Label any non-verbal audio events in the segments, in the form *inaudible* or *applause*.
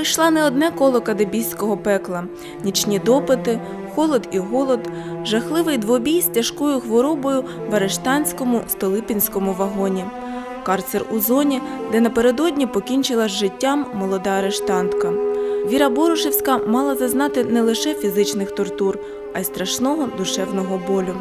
пройшла не одне коло кадебійського пекла, нічні допити, холод і голод, жахливий двобій з тяжкою хворобою в арештанському столипінському вагоні. Карцер у зоні, де напередодні покінчила з життям молода арештантка. Віра Борошевська мала зазнати не лише фізичних тортур, а й страшного душевного болю.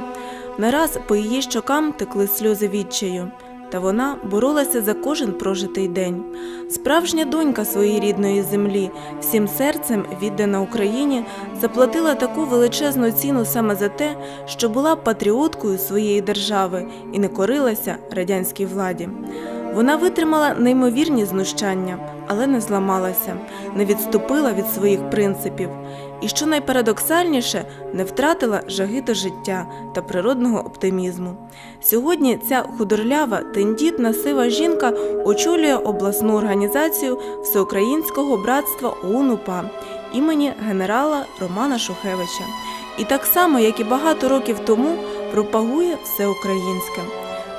Не раз по її щокам текли сльози відчаю, та вона боролася за кожен прожитий день. Справжня донька своєї рідної землі, всім серцем віддана Україні, заплатила таку величезну ціну саме за те, що була патріоткою своєї держави і не корилася радянській владі. Вона витримала неймовірні знущання, але не зламалася, не відступила від своїх принципів. І що найпарадоксальніше, не втратила жаги до життя та природного оптимізму. Сьогодні ця худорлява, тендітна, сива жінка очолює обласну організацію Всеукраїнського братства ОУН-УПА імені генерала Романа Шухевича. І так само, як і багато років тому, пропагує все українське.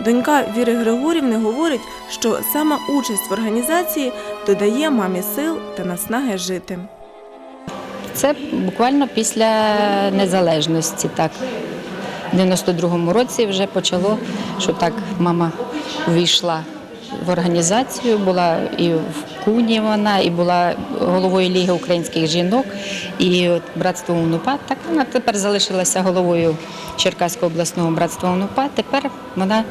Донька Віри Григорівни говорить, що саме участь в організації додає мамі сил та наснаги жити. Це буквально після незалежності. Так. В 92-му році вже почало, що так мама увійшла в організацію, була і в Куні вона, і була головою Ліги українських жінок, і от братство УНУПА. Так вона тепер залишилася головою Черкаського обласного братства УНУПА. Тепер вона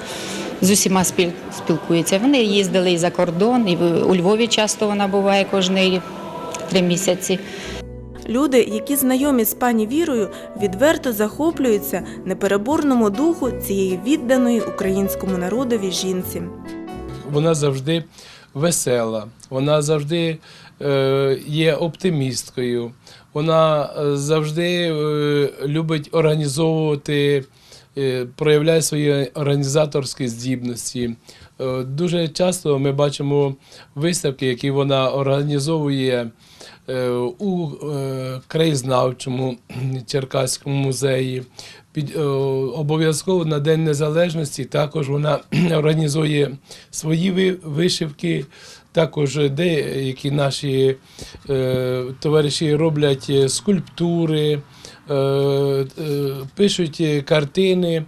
з усіма спіл- спілкується. Вони їздили і за кордон, і в- у Львові часто вона буває кожні три місяці. Люди, які знайомі з пані Вірою, відверто захоплюються непереборному духу цієї відданої українському народові жінці. вона завжди весела, вона завжди е, є оптимісткою, вона е, завжди е, любить організовувати, проявляє свої організаторські здібності. Е, дуже часто ми бачимо виставки, які вона організовує е, у е, краєзнавчому Черкаському музеї. Під, е, обов'язково на День Незалежності також вона *clears throat* організує свої ви- вишивки. Також деякі наші е, товариші роблять е, скульптури, е, е, пишуть е, картини.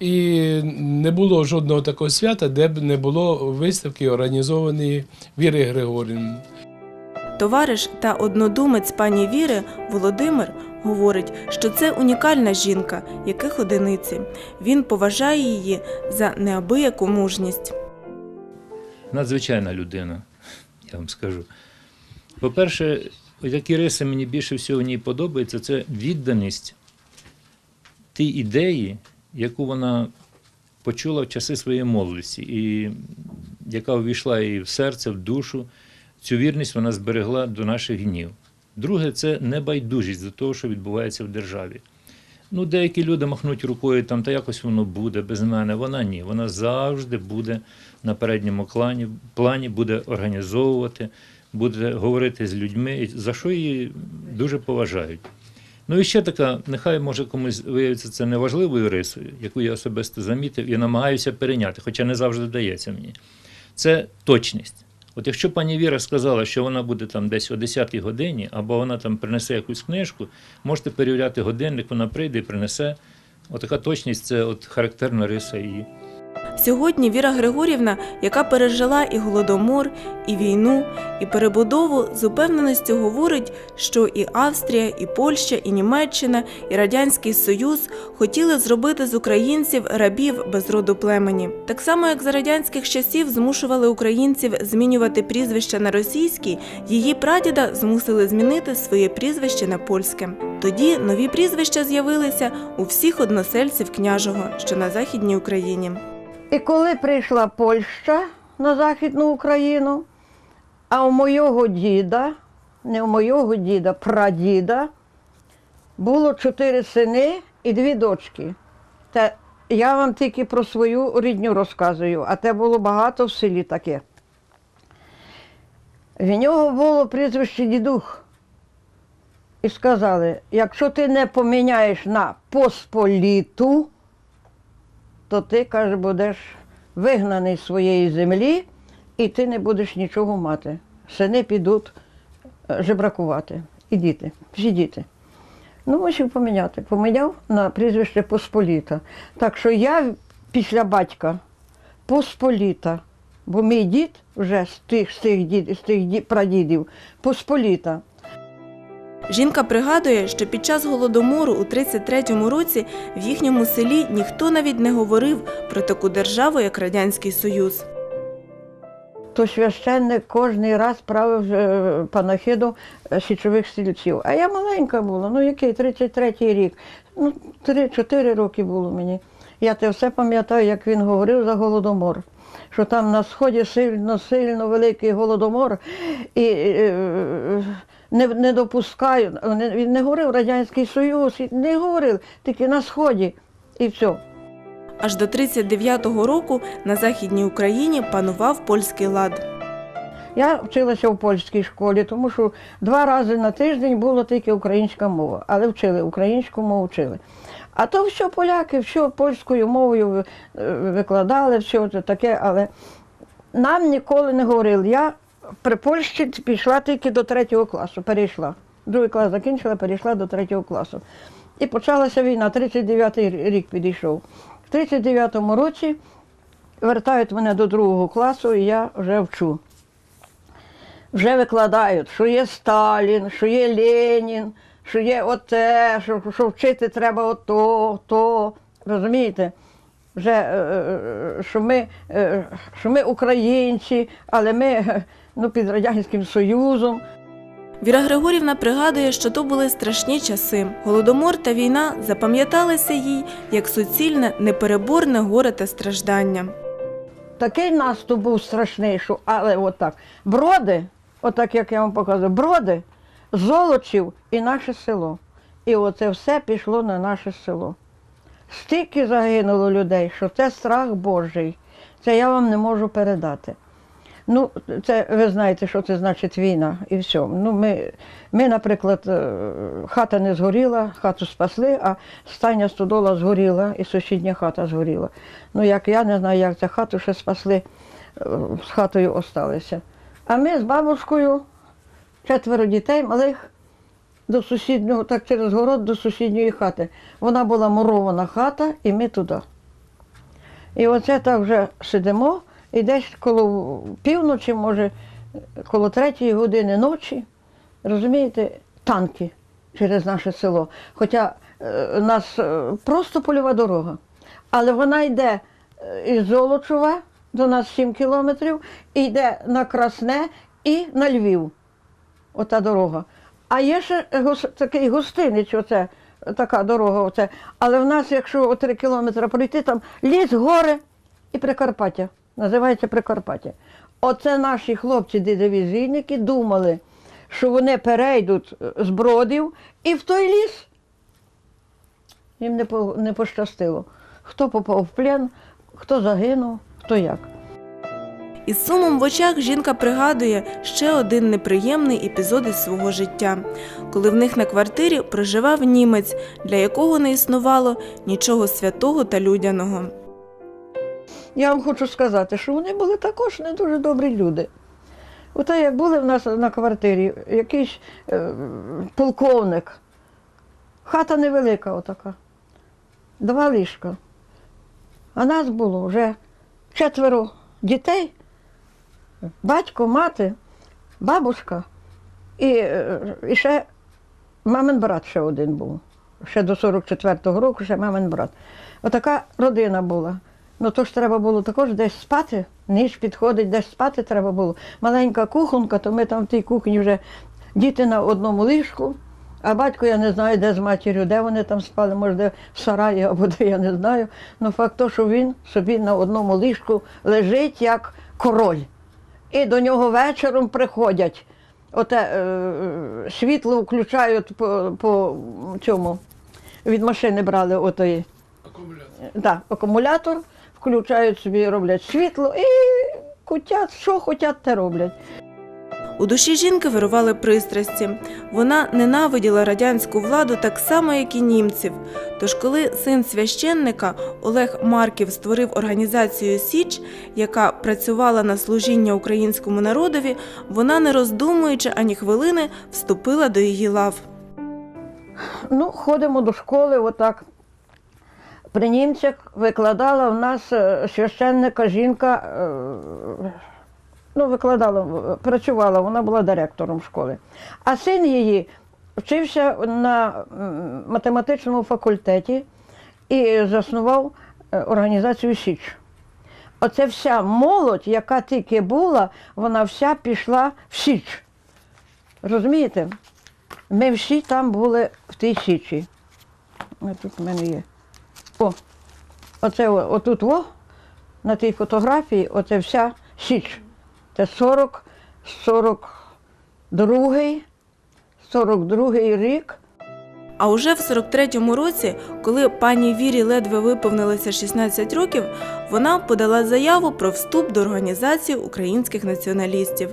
І не було жодного такого свята, де б не було виставки, організованої Віри Григорівни. Товариш та однодумець пані Віри Володимир говорить, що це унікальна жінка, яких одиниці. Він поважає її за неабияку мужність. надзвичайна людина, я вам скажу. По-перше, які риси мені більше всього в ній подобається, це відданість тій ідеї, яку вона почула в часи своєї молодості, і яка увійшла їй в серце, в душу. Цю вірність вона зберегла до наших днів. Друге, це небайдужість до того, що відбувається в державі. Ну, деякі люди махнуть рукою, там, та якось воно буде без мене. Вона ні. Вона завжди буде на передньому клані, плані, буде організовувати, буде говорити з людьми, за що її дуже поважають. Ну і ще така, нехай може комусь виявиться це неважливою рисою, яку я особисто замітив і намагаюся перейняти, хоча не завжди вдається мені. Це точність. От якщо пані Віра сказала, що вона буде там десь о 10-й годині, або вона там принесе якусь книжку, можете перевіряти годинник, вона прийде і принесе. Отака точність це от характерна риса її. Сьогодні Віра Григорівна, яка пережила і голодомор, і війну, і перебудову, з упевненістю говорить, що і Австрія, і Польща, і Німеччина, і Радянський Союз хотіли зробити з українців рабів без роду племені. Так само, як за радянських часів змушували українців змінювати прізвища на російські, її прадіда змусили змінити своє прізвище на польське. Тоді нові прізвища з'явилися у всіх односельців княжого, що на західній Україні. І коли прийшла Польща на Західну Україну, а у мого діда, не у мого діда, прадіда, було чотири сини і дві дочки. Та я вам тільки про свою рідню розказую, а те було багато в селі таке. В нього було прізвище дідух. І сказали, якщо ти не поміняєш на посполіту, то ти, каже, будеш вигнаний з своєї землі, і ти не будеш нічого мати. Сини підуть е, жебракувати. І діти, всі діти. Ну, мусив поміняти. Поміняв на прізвище Посполіта. Так що я після батька Посполіта, бо мій дід вже з тих, з тих, дід, з тих ді- прадідів Посполіта. Жінка пригадує, що під час голодомору у 33-му році в їхньому селі ніхто навіть не говорив про таку державу, як Радянський Союз. то священник кожен раз правив е, панахиду е, січових стрільців. А я маленька була, ну який 33-й рік. Ну, 3-4 роки було мені. Я те все пам'ятаю, як він говорив за голодомор. Що там на сході сильно, сильно великий голодомор і е, не, не допускаю. Не- Він не говорив Радянський Союз, не говорив, тільки на сході і все. Аж до 39-го року на Західній Україні панував польський лад. Я вчилася в польській школі, тому що два рази на тиждень була тільки українська мова, але вчили, українську мову вчили. А то все поляки, все польською мовою е, викладали, все таке, але нам ніколи не говорили. Я при Польщі пішла тільки до третього класу, перейшла. Другий клас закінчила, перейшла до третього класу. І почалася війна, 39-й рік підійшов. В 39-му році вертають мене до другого класу, і я вже вчу вже викладають, що є Сталін, що є Ленін, що є оте, що, що вчити треба ото, то. Розумієте? Вже е, е, що ми, е, що ми українці, але ми ну, під Радянським Союзом. Віра Григорівна пригадує, що то були страшні часи. Голодомор та війна запам'яталися їй як суцільне, непереборне горе та страждання. Такий наступ був страшний, що, але отак. Броди, отак як я вам показую, броди, золочів і наше село. І оце все пішло на наше село. Стільки загинуло людей, що це страх Божий. Це я вам не можу передати. Ну, це ви знаєте, що це значить війна і все. Ну, ми, ми, наприклад, е, хата не згоріла, хату спасли, а стайня стодола згоріла і сусідня хата згоріла. Ну, як я не знаю, як це хату ще спасли, е, з хатою осталися. А ми з бабушкою, четверо дітей малих, до сусіднього, так через город до сусідньої хати. Вона була мурована хата, і ми туди. І оце так вже сидимо, і десь коло півночі, може, коло третьої години ночі, розумієте, танки через наше село. Хоча е, у нас е, просто польова дорога. Але вона йде е, із Золочова, до нас 7 кілометрів, і йде на Красне і на Львів. Ота дорога. А є ще такий гостинич, оце, така дорога. Оце. Але в нас, якщо 3 кілометри пройти, там ліс, гори і Прикарпаття. Називається Прикарпаття. Оце наші хлопці, дивізійники, думали, що вони перейдуть е, з бродів і в той ліс. Їм не, по, не пощастило. Хто попав в плен, хто загинув, хто як. Із сумом в очах жінка пригадує ще один неприємний епізод із свого життя, коли в них на квартирі проживав німець, для якого не існувало нічого святого та людяного. Я вам хочу сказати, що вони були також не дуже добрі люди. Ото як були в нас на квартирі якийсь е, полковник, хата невелика отака, два ліжка. А нас було вже четверо дітей, батько, мати, бабушка і, е, і ще мамин брат ще один був. Ще до 44-го року ще мамин брат. Отака родина була. Ну то ж треба було також десь спати, ніч підходить, десь спати треба було. Маленька кухонка, то ми там в тій кухні вже діти на одному ліжку, а батько я не знаю, де з матір'ю, де вони там спали, може, де в сараї або де я не знаю. Ну факт то, що він собі на одному ліжку лежить як король. І до нього вечором приходять. Оте е, світло включають по, по цьому. Від машини брали отої. Да, акумулятор, включають собі, роблять світло і кутять, що хочуть, те роблять. У душі жінки вирували пристрасті. Вона ненавиділа радянську владу так само, як і німців. Тож, коли син священника Олег Марків створив організацію Січ, яка працювала на служіння українському народові, вона, не роздумуючи ані хвилини, вступила до її лав. Ну, ходимо до школи, отак. При німцях викладала в нас е, священника жінка, е, ну, викладала, е, працювала, вона була директором школи. А син її вчився на математичному факультеті і заснував організацію Січ. Оце вся молодь, яка тільки була, вона вся пішла в Січ. Розумієте? Ми всі там були в тій січі. Тут в мене є. О, оце отут о, на тій фотографії, оце вся січ. Це 40, 42, 42 рік. А уже в 43-му році, коли пані Вірі ледве виповнилося 16 років, вона подала заяву про вступ до організації українських націоналістів.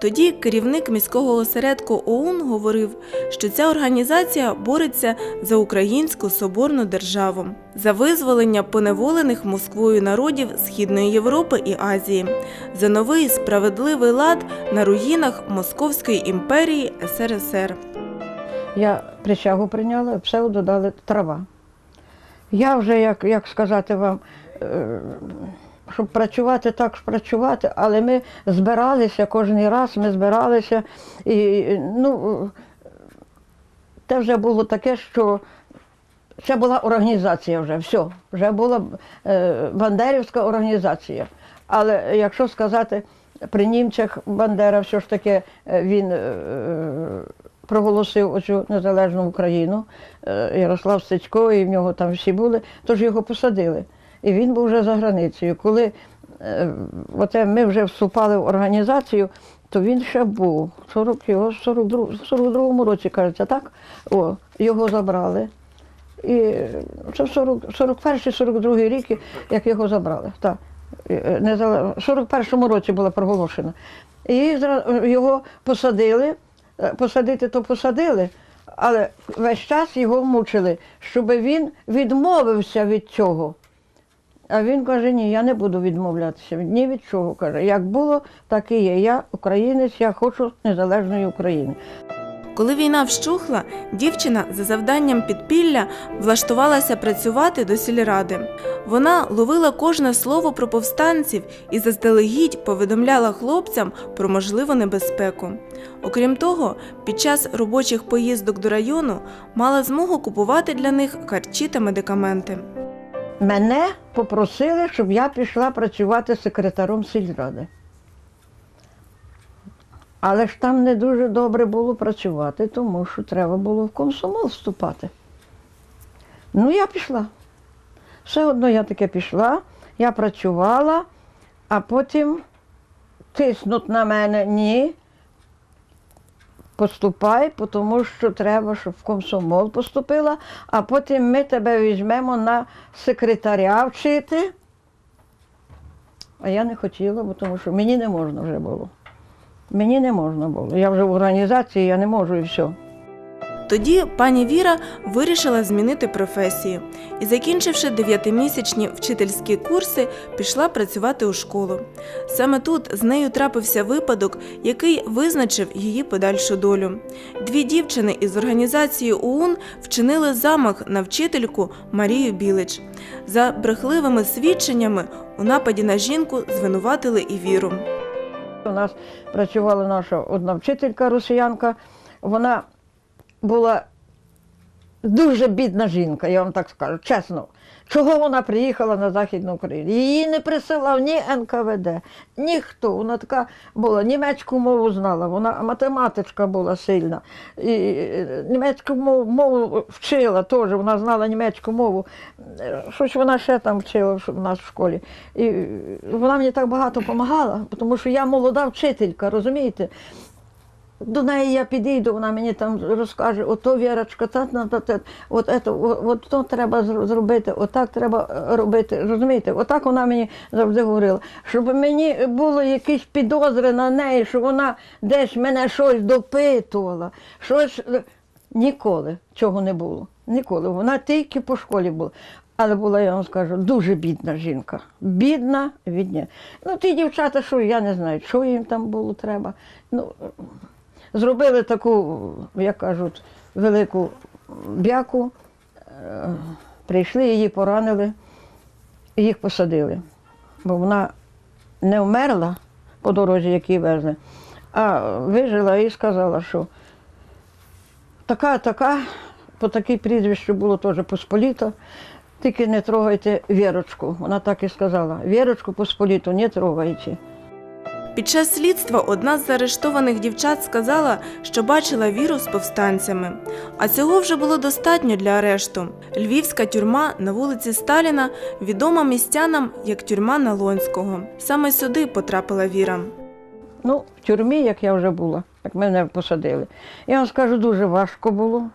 Тоді керівник міського осередку ОУН говорив, що ця організація бореться за українську соборну державу, за визволення поневолених Москвою народів Східної Європи і Азії, за новий справедливий лад на руїнах Московської імперії СРСР. Я присягу прийняла, псевдо дали трава. Я вже, як, як сказати вам, е, щоб працювати, так працювати, але ми збиралися кожен раз, ми збиралися. І ну, це вже було таке, що це була організація вже, все, вже була е, бандерівська організація. Але якщо сказати, при німцях Бандера все ж таки е, він е, проголосив оцю незалежну Україну, Ярослав Стецько, і в нього там всі були, тож його посадили. І він був вже за границею. Коли е, оце ми вже вступали в організацію, то він ще був. 40, його в 42, в 42-му році, кажеться, так? О, його забрали. І це в 40 41-42 рік, як його забрали. Так. Е, В 41-му році була проголошена. І його посадили, Е, посадити то посадили, але весь час його мучили, щоб він відмовився від цього. А він каже, ні, я не буду відмовлятися ні від чого. Каже, як було, так і є. Я українець, я хочу незалежної України. Коли війна вщухла, дівчина за завданням підпілля влаштувалася працювати до сільради. Вона ловила кожне слово про повстанців і заздалегідь повідомляла хлопцям про можливу небезпеку. Окрім того, під час робочих поїздок до району мала змогу купувати для них харчі та медикаменти. Мене попросили, щоб я пішла працювати секретаром сільради. Але ж там не дуже добре було працювати, тому що треба було в комсомол вступати. Ну, я пішла. Все одно я таке пішла, я працювала, а потім тиснуть на мене ні. Поступай, тому що треба, щоб в комсомол поступила, а потім ми тебе візьмемо на секретаря вчити. А я не хотіла, бо тому що мені не можна вже було. Мені не можна було. Я вже в організації, я не можу і все. Тоді пані Віра вирішила змінити професію і, закінчивши дев'ятимісячні вчительські курси, пішла працювати у школу. Саме тут з нею трапився випадок, який визначив її подальшу долю. Дві дівчини із організації ОУН вчинили замах на вчительку Марію Білич. За брехливими свідченнями у нападі на жінку звинуватили і віру. У нас працювала наша одна вчителька росіянка. Вона була дуже бідна жінка, я вам так скажу, чесно. Чого вона приїхала на Західну Україну? Її не присилав ні НКВД, ніхто. Вона така була, німецьку мову знала, вона математичка була сильна. І німецьку мову, мову вчила теж, вона знала німецьку мову. Щось вона ще там вчила в нас в школі. І вона мені так багато допомагала, тому що я молода вчителька, розумієте? До неї я підійду, вона мені там розкаже, ото Вірочка, та, та, та, та, от, ето, от, от то треба зробити, отак треба е, робити. Розумієте, отак вона мені завжди говорила. Щоб мені було якісь підозри на неї, що вона десь мене щось допитувала, щось. е, Ніколи цього не було. Ніколи. Вона тільки по школі була. Але була, я вам скажу, дуже бідна жінка. Бідна, бідня. Ну, ті дівчата, що я не знаю, що їм там було треба. Ну, зробили таку, як кажуть, велику бяку, е, прийшли, її поранили, і їх посадили. Бо вона не вмерла по дорозі, які везли, а вижила і сказала, що така, така, по такій прізвищу було теж Посполіто, тільки не трогайте Вірочку. Вона так і сказала. Вірочку Посполіту не трогайте. Під час слідства одна з заарештованих дівчат сказала, що бачила віру з повстанцями. А цього вже було достатньо для арешту. Львівська тюрма на вулиці Сталіна відома містянам як тюрма Налонського. Саме сюди потрапила Віра. Ну, в тюрмі, як я вже була, як мене посадили. Я вам скажу, дуже важко було.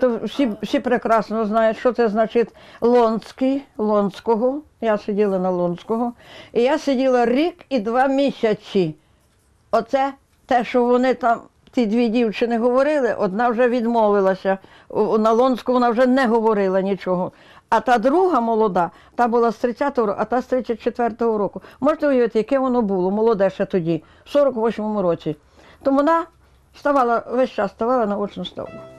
То всі, всі прекрасно знають, що це значить Лонський, Лонського. Я сиділа на Лонського. І я сиділа рік і два місяці. Оце те, що вони там, ті дві дівчини говорили, одна вже відмовилася. На Лонську вона вже не говорила нічого. А та друга молода, та була з 30-го року, а та з 34-го року. Можете уявити, яке воно було, молоде ще тоді, в 48-му році. То вона ставала, весь час ставала на очну ставку.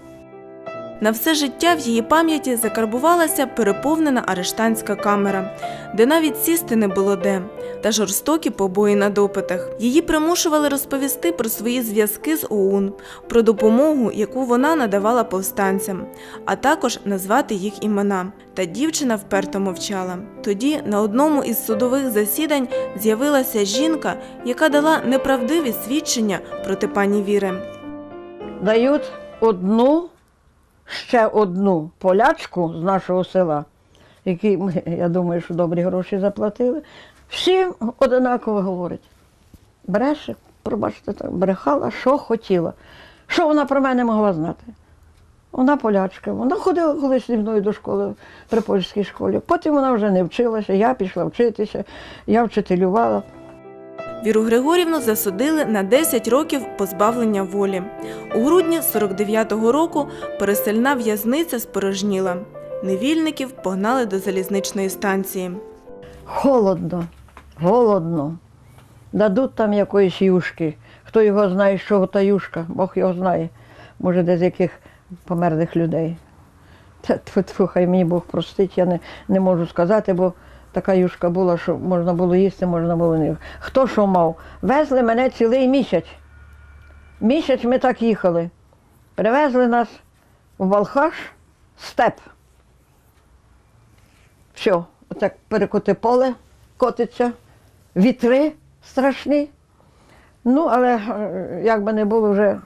На все життя в її пам'яті закарбувалася переповнена арештантська камера, де навіть сісти не було де, та жорстокі побої на допитах. Її примушували розповісти про свої зв'язки з ОУН, про допомогу, яку вона надавала повстанцям, а також назвати їх імена. Та дівчина вперто мовчала. Тоді на одному із судових засідань з'явилася жінка, яка дала неправдиві свідчення проти пані Віри. дають одну, ще одну полячку з нашого села, які, ми, я думаю, що добрі гроші заплатили. Всім одинаково говорить. Бреше, пробачте, так, брехала, що хотіла. Що вона про мене могла знати? Вона полячка, вона ходила колись зі мною до школи при польській школі. Потім вона вже не вчилася, я пішла вчитися, я вчителювала. Віру Григорівну засудили на 10 років позбавлення волі. У грудні 49-го року пересильна в'язниця спорожніла. Невільників погнали до залізничної станції. Холодно, голодно. Дадуть там якоїсь юшки. Хто його знає, з чого та юшка, Бог його знає. Може, де з яких померлих людей. Та тьфу-тьфу, хай мені Бог простить, я не, не можу сказати, бо така юшка була, що можна було їсти, можна було не. Хто що мав? Везли мене цілий місяць. Місяць ми так їхали. Привезли нас в Балхаш, степ. Все, отак перекоти поле котиться, вітри страшні. Ну, але е, як би не було, вже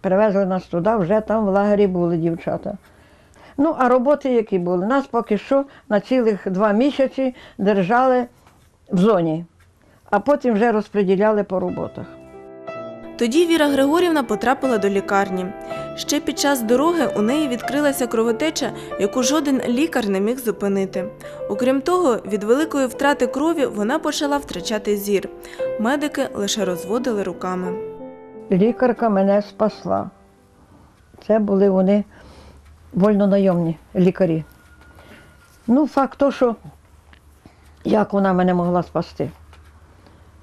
перевезли нас туди, вже там в лагері були дівчата. Ну, а роботи які були? Нас поки що на цілих два місяці держали в зоні, а потім вже розподіляли по роботах. Тоді Віра Григорівна потрапила до лікарні. Ще під час дороги у неї відкрилася кровотеча, яку жоден лікар не міг зупинити. Окрім того, від великої втрати крові вона почала втрачати зір. Медики лише розводили руками. Лікарка мене спасла. Це були вони вольнонайомні лікарі. Ну, факт то, що як вона мене могла спасти.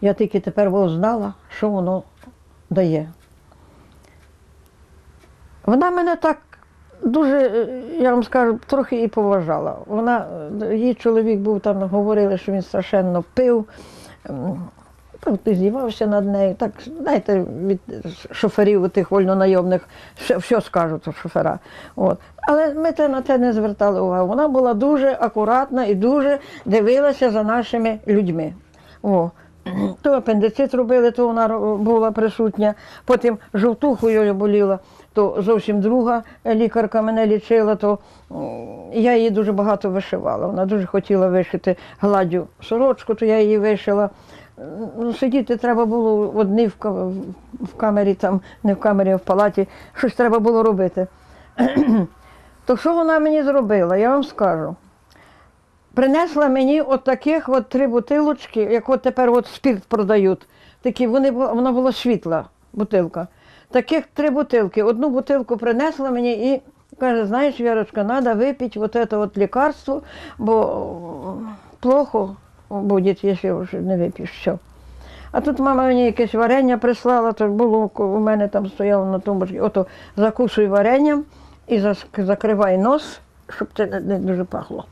Я тільки тепер во знала, що воно дає. Вона мене так дуже, е, я вам скажу, трохи і поважала. Вона, е, її чоловік був там, говорили, що він страшенно пив. Ти здівався над нею. Так, знаєте, від шоферів тих вольнонайомних все, все скажуть шофера. От. Але ми те, на те не звертали увагу. Вона була дуже акуратна і дуже дивилася за нашими людьми. О. То апендицит робили, то вона була присутня. Потім жовтухою боліла, то зовсім друга лікарка мене лічила, то я її дуже багато вишивала. Вона дуже хотіла вишити гладдю сорочку, то я її вишила. Ну, сидіти треба було одні в, в камері, там, не в камері, а в палаті, щось треба було робити. *clears throat* То що вона мені зробила, я вам скажу. Принесла мені от таких от три бутилочки, як от тепер от спирт продають. Такі, вони, вона була світла бутилка. Таких три бутилки. Одну бутилку принесла мені і каже, знаєш, Вірочка, треба випити вот это от лікарство, бо плохо буде, якщо вже не вип'єш. Все. А тут мама мені якесь варення прислала, то було у мене там стояло на тумбочці, ото закусуй варенням і закривай нос, щоб це не, дуже пахло.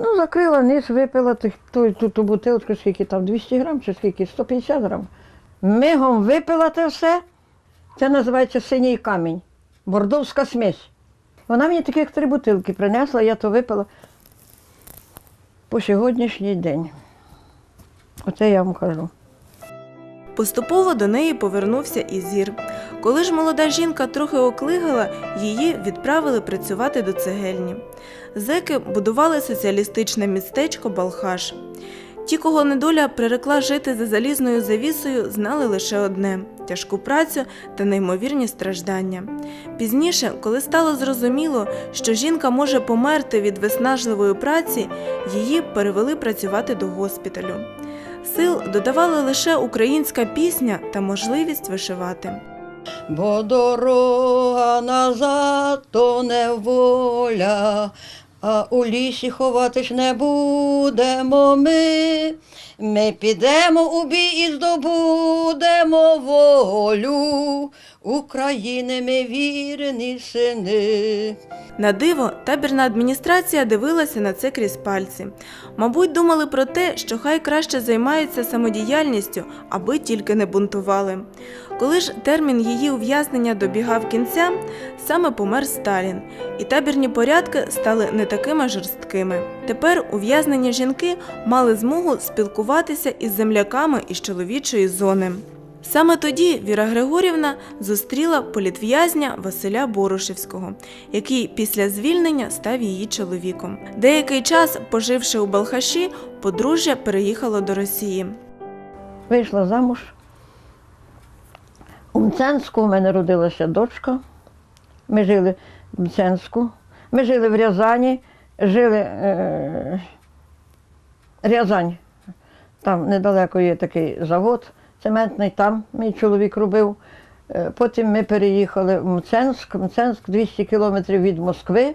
Ну, закрила низ, випила ту, ту, ту бутилку, скільки там, 200 грам чи скільки, 150 грам. Мигом випила те все. Це називається синій камінь, бордовська смесь. Вона мені таких три бутилки принесла, я то випила по сьогоднішній день. Оце я вам кажу. Поступово до неї повернувся і зір. Коли ж молода жінка трохи оклигала, її відправили працювати до цегельні. Зеки будували соціалістичне містечко Балхаш. Ті, кого недоля прирекла жити за залізною завісою, знали лише одне тяжку працю та неймовірні страждання. Пізніше, коли стало зрозуміло, що жінка може померти від виснажливої праці, її перевели працювати до госпіталю. Сил додавали лише українська пісня та можливість вишивати. Бо дорога назад то не воля, а у лісі ховатись не будемо ми. Ми підемо у бій і здобудемо волю. України ми вірні сини. На диво, табірна адміністрація дивилася на це крізь пальці. Мабуть, думали про те, що хай краще займаються самодіяльністю, аби тільки не бунтували. Коли ж термін її ув'язнення добігав кінця, саме помер Сталін, і табірні порядки стали не такими жорсткими. Тепер ув'язнені жінки мали змогу спілкуватися із земляками із чоловічої зони. Саме тоді Віра Григорівна зустріла політв'язня Василя Борошевського, який після звільнення став її чоловіком. Деякий час, поживши у Балхаші, подружжя переїхало до Росії. Вийшла замуж. У Мценську у мене родилася дочка. Ми жили в Мценську. Ми жили в Рязані, жили е, Рязань. Там недалеко є такий завод цементний, там мій чоловік робив. Е, Потім ми переїхали в Мценськ. Мценськ 200 кілометрів від Москви.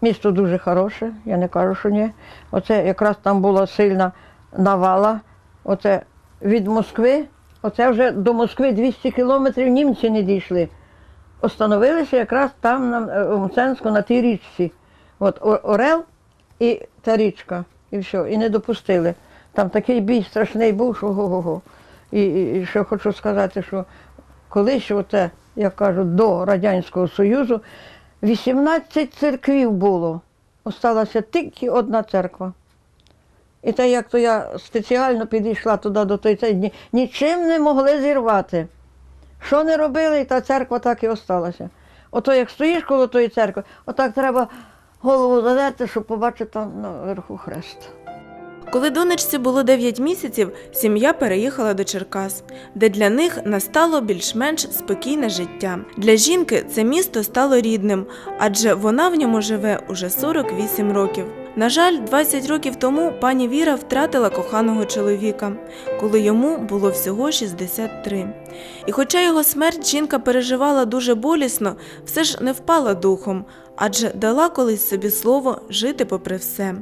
Місто дуже хороше, я не кажу, що ні. Оце якраз там була сильна навала. Оце від Москви, оце вже до Москви 200 кілометрів німці не дійшли. Остановилися якраз там на е, Мценську на тій річці. От Орел і та річка, і все, і не допустили. Там такий бій страшний був, що го-го-го. І, і, і ще хочу сказати, що колись, оце, як кажуть, до Радянського Союзу 18 церквів було. Осталася тільки одна церква. І так як то я спеціально підійшла туди до тої церкви, нічим не могли зірвати. Що не робили, і та церква так і осталася. Ото як стоїш коло тої церкви, отак треба голову задерти, щоб побачити наверху хрест. Коли донечці було 9 місяців, сім'я переїхала до Черкас, де для них настало більш-менш спокійне життя. Для жінки це місто стало рідним, адже вона в ньому живе уже 48 років. На жаль, 20 років тому пані Віра втратила коханого чоловіка, коли йому було всього 63. І хоча його смерть жінка переживала дуже болісно, все ж не впала духом, адже дала колись собі слово жити попри все.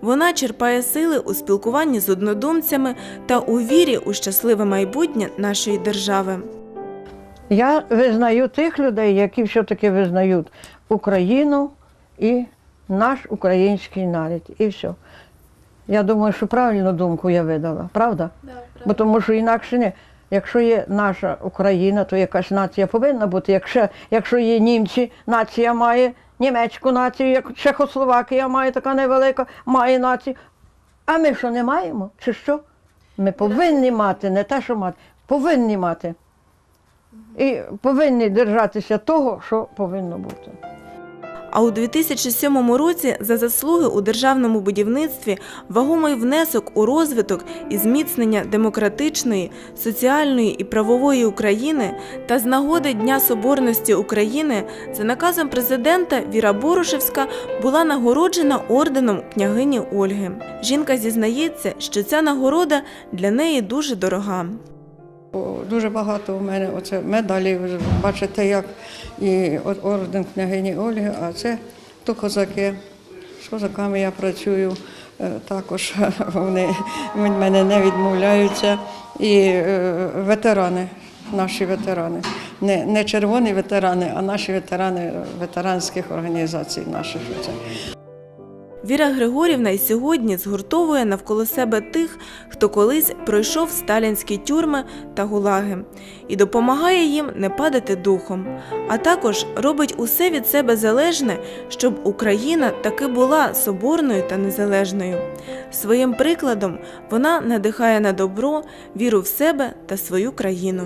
Вона черпає сили у спілкуванні з однодумцями та у вірі у щасливе майбутнє нашої держави. Я визнаю тих людей, які все-таки визнають Україну і наш український народ. І все. Я думаю, що правильну думку я видала, правда? Бо тому що інакше не. Якщо є наша Україна, то якась нація повинна бути. Якщо, якщо є німці, нація має німецьку націю, як Чехословакія має така невелика, має націю. А ми що не маємо? Чи що? Ми повинні мати, не те, що мати, повинні мати. І повинні держатися того, що повинно бути. А у 2007 році за заслуги у державному будівництві вагомий внесок у розвиток і зміцнення демократичної, соціальної і правової України та з нагоди Дня Соборності України за наказом президента Віра Борошевська була нагороджена орденом княгині Ольги. Жінка зізнається, що ця нагорода для неї дуже дорога. Дуже багато у мене оце медалів. Бачите, як і орден княгині Ольги, а це то козаки. З козаками я працюю е, також. *laughs* Вони від мене не відмовляються. І е, ветерани, наші ветерани. Не, не червоні ветерани, а наші ветерани ветеранських організацій наших. Віра Григорівна й сьогодні згуртовує навколо себе тих, хто колись пройшов сталінські тюрми та гулаги, і допомагає їм не падати духом, а також робить усе від себе залежне, щоб Україна таки була соборною та незалежною. Своїм прикладом вона надихає на добро, віру в себе та свою країну.